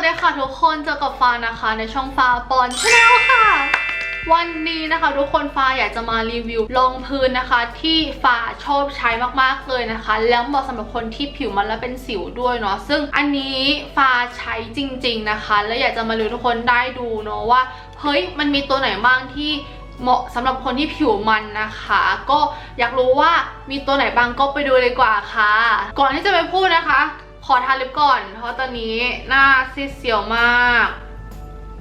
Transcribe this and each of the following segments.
วัสดีค่ะทุกคนเจอกับฟ้านะคะในช่องฟ้าปอนชาแนลค่ะ วันนี้นะคะทุกคนฟ้าอยากจะมารีวิวรองพื้นนะคะ ที่ฟ้าชอบใช้มากๆเลยนะคะ แล้วเหมาะสำหรับคนที่ผิวมันแล้วเป็นสิวด้วยเนาะซึ่งอันนี้ฟ้าใช้จริง ๆนะคะ แล้วอยากจะมารีวิวทุกคนได้ดูเนาะว่าเฮ้ยมันมีตัวไหนบ้างที่เหมาะสำหรับคนที่ผิวมันนะคะ ก็อยากรู้ว่ามีตัวไหนบ้างก็ไปดูเลยกว่าค่ะ ก่อนที่จะไปพูดนะคะ ขอทาลิปก่อน เพราะตอนนี้หน้าซีดเสียวมาก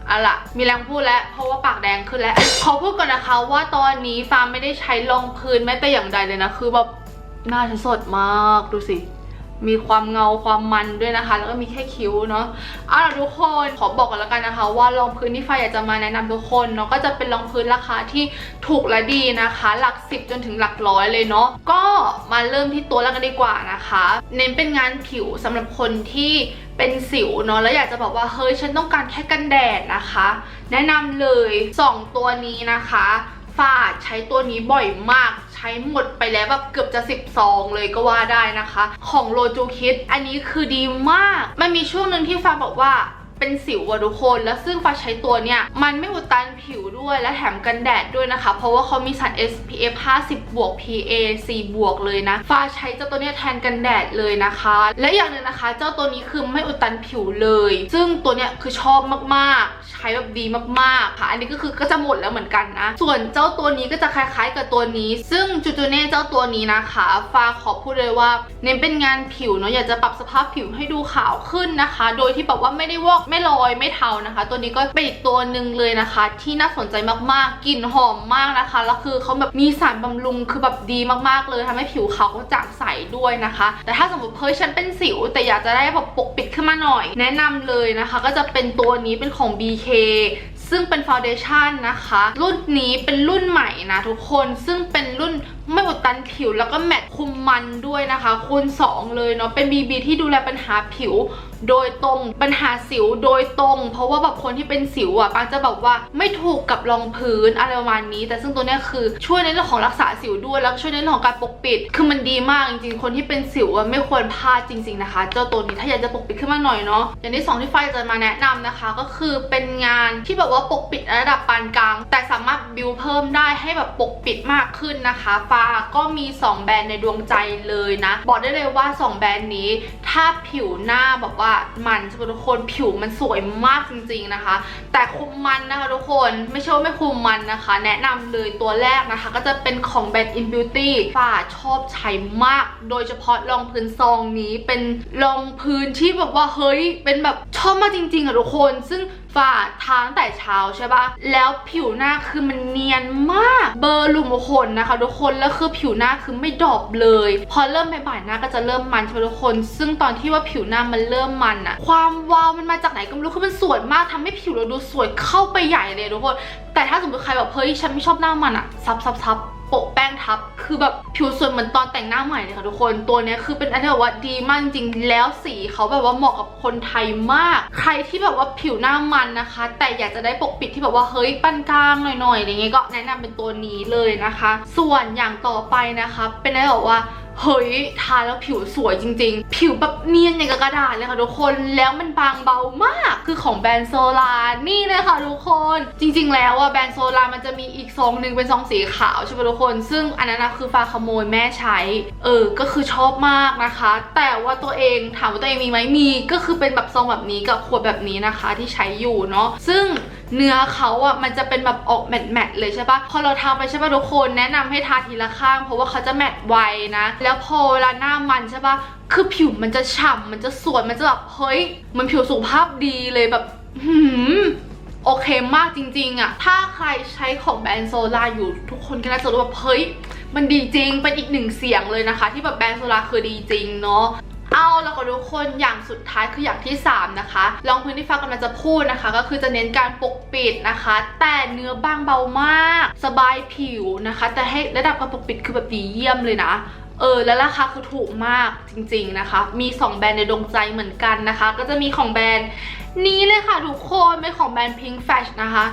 อะล่ะ มีแรงพูดแล้ว เพราะว่าปากแดงขึ้นแล้ว ขอพูดก่อนนะคะว่าตอนนี้ฟาร์มไม่ได้ใช้รองพื้นแม้แต่อย่างใดเลยนะ คือแบบหน้าฉันสดมากดูสิ มีความเงาความมันด้วยนะคะ แล้วก็มีแค่คิ้วเนาะเอาล่ะทุกคนขอบอกกันแล้วกันนะคะ ว่ารองพื้นที่ไฟอยากจะมาแนะนำทุกคนเนาะก็จะเป็นรองพื้นราคาที่ถูกและดีนะคะ หลักสิบจนถึงหลักร้อยเลยเนาะก็มาเริ่มที่ตัวแรกกันดีกว่านะคะ เน้นเป็นงานผิวสำหรับคนที่เป็นสิวเนาะแล้วอยากจะบอกว่าเฮ้ยฉันต้องการแค่กันแดดนะคะ แนะนำเลยสองตัวนี้นะคะ ฝ้าใช้ตัวนี้บ่อยมาก ใช้หมดไปแล้วแบบเกือบจะ10ซองเลยก็ว่าได้นะคะ ของโลจูคิดอันนี้คือดีมาก มันมีช่วงหนึ่งที่ฟ้าบอกว่าเป็นสิวอะทุกคนแล้วซึ่งฟ้าใช้ตัวเนี้ยมันไม่อุดตันผิวด้วยและแถมกันแดดด้วยนะคะ เพราะว่าเขามีสาร SPF 50 บวก PA 4 บวกเลยนะ ฟ้าใช้เจ้าตัวเนี้ยแทนกันแดดเลยนะคะ และอย่างหนึ่งนะคะ เจ้าตัวนี้คือไม่อุดตันผิวเลย ซึ่งตัวเนี้ยคือชอบมากๆ ใช้แบบดีมากๆค่ะอันนี้ก็คือก็จะหมดแล้วเหมือนกันนะ ส่วนเจ้าตัวนี้ก็จะคล้ายๆ กับตัวนี้ ซึ่งจูจูเน่เจ้าตัวนี้นะคะฟ้าขอพูดเลยว่า เน้นเป็นงานผิวเนาะอยากจะปรับสภาพผิวให้ดูขาวขึ้นนะคะ โดยที่แบบว่าไม่ได้วอกไม่ลอยไม่เทานะคะ ตัวนี้ก็เป็นอีกตัวหนึ่งเลยนะคะ ที่น่าสนใจมากๆกลิ่นหอมมากนะคะแล้วคือเขาแบบมีสารบำรุงคือแบบดีมากๆเลยทำให้ผิวขาวกระจ่างใสด้วยนะคะ แต่ถ้าสมมติเฮ้ยฉันเป็นสิว แต่อยากจะได้แบบปกปิดขึ้นมาหน่อย แนะนำเลยนะคะ ก็จะเป็นตัวนี้เป็นของ BK ซึ่งเป็นฟาวเดชั่นนะคะ รุ่นนี้เป็นรุ่นใหม่นะทุกคนซึ่งเป็นรุ่นไม่อุดตันผิวแล้วก็แมตต์คุมมันด้วยนะคะคูณ2เลยเนาะเป็น BB ที่ดูแลปัญหาผิวโดยตรงปัญหาสิวโดยตรง เพราะว่าแบบคนที่เป็นสิวอะปางจะแบบว่าไม่ถูกกับรองพื้นอะไรประมาณนี้ แต่ซึ่งตัวเนี้ยคือช่วยในเรื่องของรักษาสิวด้วยแล้วช่วยในเรื่องของการปกปิด คือมันดีมากจริงๆ คนที่เป็นสิวอะไม่ควรพลาดจริง ๆนะคะ เจ้าตัวนี้ถ้าอยากจะปกปิดขึ้นมาหน่อยเนาะอย่างที่สองที่ไฟจะมาแนะนำนะคะ ก็คือเป็นงานที่แบบว่าปกปิดระดับปานกลาง แต่ เพิ่มได้ให้แบบปกปิดมากขึ้นนะคะฟ้าก็มี 2 แบรนด์ในดวงใจเลยนะ บอกได้เลยว่า 2 แบรนด์นี้ ถ้าผิวหน้าแบบว่ามันทุกคนผิวมันสวยมากจริงๆนะคะ แต่คุมมันนะคะทุกคนไม่ใช่ว่าไม่คุมมันนะคะ แนะนำเลยตัวแรกนะคะ ก็จะเป็นของแบรนด์ In Beauty ฝ้าชอบใช้มาก โดยเฉพาะรองพื้นซองนี้เป็นรองพื้นที่แบบว่าเฮ้ยเป็นแบบชอบมากจริงๆอะทุกคน ซึ่งฝ้าทาตั้งแต่เช้าใช่ปะแล้วผิวหน้าคือมันเนียนมาก เบอร์ลุมขนนะคะ ทุกคนแล้วคือผิวหน้าคือไม่ดรอปเลย พอเริ่มบ่ายๆหน้าก็จะเริ่มมันใช่ไหมทุกคน ซึ่งตอนที่ว่าผิวหน้ามันเริ่มมันอะความวาวมันมาจากไหนก็ไม่รู้คือมันสวยมากทำให้ผิวเราดูสวยเข้าไปใหญ่เลยทุกคน แต่ถ้าสมมติใครแบบเฮ้ยฉันไม่ชอบหน้ามันอะซับซับซับ โปะแป้งทับ คือแบบผิวสวยเหมือนตอนแต่งหน้าใหม่เลยค่ะทุกคน ตัวนี้คือเป็นอันที่แบบว่าดีมากจริง แล้วสีเขาแบบว่าเหมาะกับคนไทยมาก ใครที่แบบว่าผิวหน้ามันนะคะ แต่อยากจะได้ปกปิดที่แบบว่าเฮ้ยปานกลางหน่อยๆอะไรเงี้ยก็แนะนำเป็นตัวนี้เลยนะคะ ส่วนอย่างต่อไปนะคะ เป็นอะไรแบบว่า เฮ้ยทาแล้วผิวสวยจริง ๆ ผิวแบบเนียนอย่างกับกระดาษเลยค่ะทุกคนแล้วมันบางเบามากคือของแบรนด์โซลานี่เลยค่ะทุกคนจริง ๆ แล้วอะแบรนด์โซลามันจะมีอีกซองหนึ่งเป็นซองสีขาวใช่ไหมทุกคน ซึ่งอันนั้นนะคือฟ้าขโมยแม่ใช้ เออก็คือชอบมากนะคะ แต่ว่าตัวเองถามว่าตัวเองมีไหมมี ก็คือเป็นแบบซองแบบนี้กับขวดแบบนี้นะคะที่ใช้อยู่เนาะซึ่งเนื้อเขาอะมันจะเป็นแบบออกแมตต์แมตต์เลยใช่ปะพอเราทาไปใช่ปะทุกคนแนะนำให้ทาทีละข้าง เพราะว่าเขาจะแมตต์ไวนะแแล้วพอเวลาหน้ามันใช่ปะคือผิวมันจะฉ่ำมันจะสวยมันจะแบบเฮ้ยมันผิวสุขภาพดีเลยแบบหืมโอเคมากจริง ๆอะถ้าใครใช้ของแบรนด์โซลาอยู่ทุกคนก็น่าจะรู้ว่าเฮ้ยมันดีจริงเป็นอีกหนึ่งเสียงเลยนะคะ ที่แบบแบรนด์โซลาคือดีจริงเนาะเอาแล้วก็ทุกคนอย่างสุดท้ายคืออย่างที่ 3 นะคะรองพื้นที่ฟ้ากำลังจะพูดนะคะ ก็คือจะเน้นการปกปิดนะคะ แต่เนื้อบางเบามาก สบายผิวนะคะ แต่ให้ระดับการปกปิดคือแบบดีเยี่ยมเลยนะ เออแล้วราคาคือถูกมากจริงๆนะคะ มี 2 แบรนด์ในดวงใจเหมือนกันนะคะ ก็จะมีของแบรนด์ นี้เลยค่ะทุกคนเป็นของแบรนด์ Pink Flash นะคะ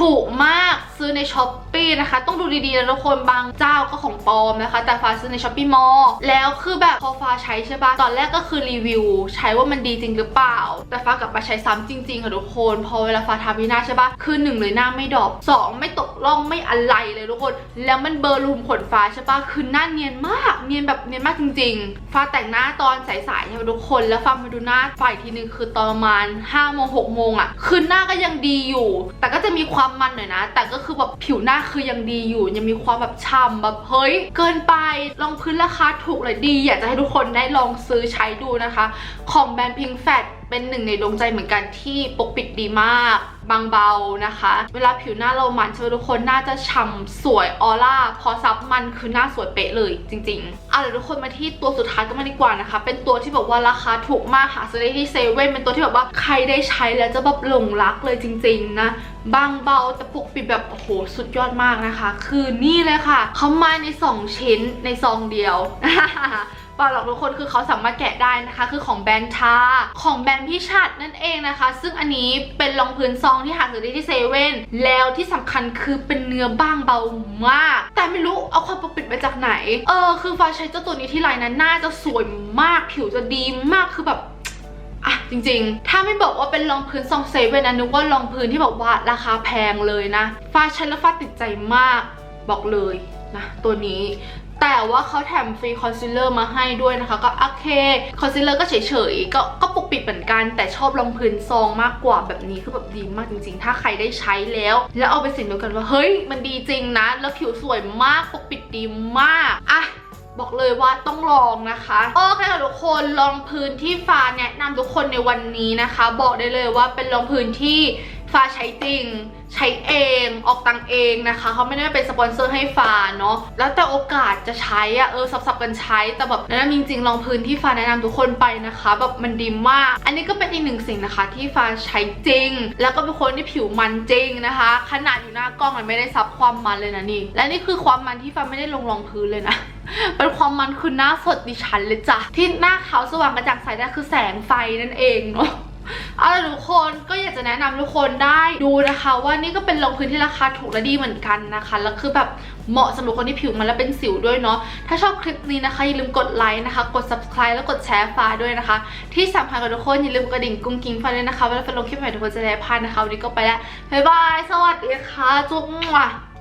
ถูกมากซื้อในช้อปปีนะคะ ต้องดูดีๆนะทุกคนบางเจ้าก็ของปลอมนะคะ แต่ฟ้าซื้อในช้อปปี้มอลแล้วคือแบบพอฟ้าใช้ใช่ปะตอนแรกก็คือรีวิว ใช้ว่ามันดีจริงหรือเปล่า แต่ฟ้ากลับมาใช้ซ้ำจริงๆค่ะทุกคน พอเวลาฟ้าทาพี่หน้าใช่ปะคือหนึ่งเลยหน้าไม่ดรอปสองไม่ตกร่องไม่อะไรเลยทุกคน แล้วมันเบลอรูมขนฟ้าใช่ปะคือหน้าเนียนมากเนียนแบบเนียนมากจริง ๆ ฟ้าแต่งหน้าตอนสายๆใช่ไหมทุกคน แล้วฟ้ามาดูหน้าฝ่ายทีนึงคือตอนประมาณโมง6โมงอะคือหน้าก็ยังดีอยู่ แต่ก็จะมีความมันหน่อยนะ แต่ก็คือแบบผิวหน้าคือยังดีอยู่ ยังมีความแบบฉ่ำแบบเฮ้ยเกินไปรองพื้นราคาถูกเลยดี อยากจะให้ทุกคนได้ลองซื้อใช้ดูนะคะ ของแบรนด์พิงแฟต เป็นหนึ่งในดวงใจเหมือนกันที่ปกปิดดีมาก บางเบานะคะ เวลาผิวหน้าเรามันใช่ทุกคนน่าจะฉ่ำสวยออร่าพอซับมันคือหน้าสวยเป๊ะเลยจริงๆเอาเดี๋ยวทุกคนมาที่ตัวสุดท้ายกันมาดีกว่านะคะ เป็นตัวที่แบบว่าราคาถูกมากหาซื้อได้ที่เซเว่นเป็นตัวที่แบบว่าใครได้ใช้แล้วจะแบบหลงรักเลยจริง ๆ นะบางเบาแต่ปกปิดแบบโอ้โหสุดยอดมากนะคะ คือนี่เลยค่ะเขามาใน 2 ชิ้นในซองเดียว เปล่าหรอกทุกคนคือเขาสามารถแกะได้นะคะ คือของแบรนด์ทาของแบรนด์พิชัดนั่นเองนะคะ ซึ่งอันนี้เป็นรองพื้นซองที่หาซื้อได้ที่เซเว่นแล้วที่สำคัญคือเป็นเนื้อบางเบามาก แต่ไม่รู้เอาความปกปิดมาจากไหน เออคือฟ้าใช้เจ้าตัวนี้ที่ไรนั้นน่าจะสวยมากผิวจะดีมากคือแบบอะจริงๆ ถ้าไม่บอกว่าเป็นรองพื้นซองเซเว่นนะนึกว่ารองพื้นที่บอกว่าราคาแพงเลยนะ ฟ้าใช้แล้วฟ้าติดใจมากบอกเลยนะตัวนี้ แต่ว่าเขาแถมฟรีคอนซีลเลอร์มาให้ด้วยนะคะ ก็โอเคคอนซีลเลอร์ก็เฉยๆก็ก็ปกปิดเหมือนกัน แต่ชอบรองพื้นซองมากกว่าแบบนี้คือแบบดีมากจริงๆ ถ้าใครได้ใช้แล้ว แล้วเอาไปสินเดียวกันว่าเฮ้ยมันดีจริงนะ แล้วผิวสวยมากปกปิดดีมากอะบอกเลยว่าต้องลองนะคะโอเคค่ะทุกคนรองพื้นที่ฟ้าแนะนำทุกคนในวันนี้นะคะ บอกได้เลยว่าเป็นรองพื้นที่ฟ้าใช้จริง ใช้เองออกตังเองนะคะเขาไม่ได้เป็นสปอนเซอร์ให้ฟ้าเนาะแล้วแต่โอกาสจะใช้อะเออสับๆกันใช้แต่แบบแนะนำจริงๆรองพื้นที่ฟ้าแนะนำทุกคนไปนะคะแบบมันดีมาก อันนี้ก็เป็นอีกหนึ่งสิ่งนะคะที่ฟ้าใช้จริง แล้วก็เป็นคนที่ผิวมันจริงนะคะ ขนาดอยู่หน้ากล้องมันไม่ได้ซับความมันเลยนะนี่ และนี่คือความมันที่ฟ้าไม่ได้ลงรองพื้นเลยนะเป็นความมันคือหน้าสดดิฉันเลยจ้ะที่หน้าขาวสว่างกระจ่างใสได้คือแสงไฟนั่นเองเนาะ เอาล่ะทุกคนก็อยากจะแนะนำทุกคนได้ดูนะคะ ว่านี่ก็เป็นรองพื้นที่ราคาถูกและดีเหมือนกันนะคะแล้วคือแบบเหมาะสำหรับคนที่ผิวมันและเป็นสิวด้วยเนาะถ้าชอบคลิปนี้นะคะอย่าลืมกดไลค์นะคะ กด subscribe แล้วกดแชร์ฟ้าด้วยนะคะ ที่สำคัญกับทุกคนอย่าลืมกระดิ่งกุ้งกิ้งฟ้าด้วยนะคะเวลาเป็นลงคลิปใหม่ทุกคนจะได้พลาดนะคะวันนี้ก็ไปแล้วบ๊ายบายสวัสดีค่ะจุ๊บ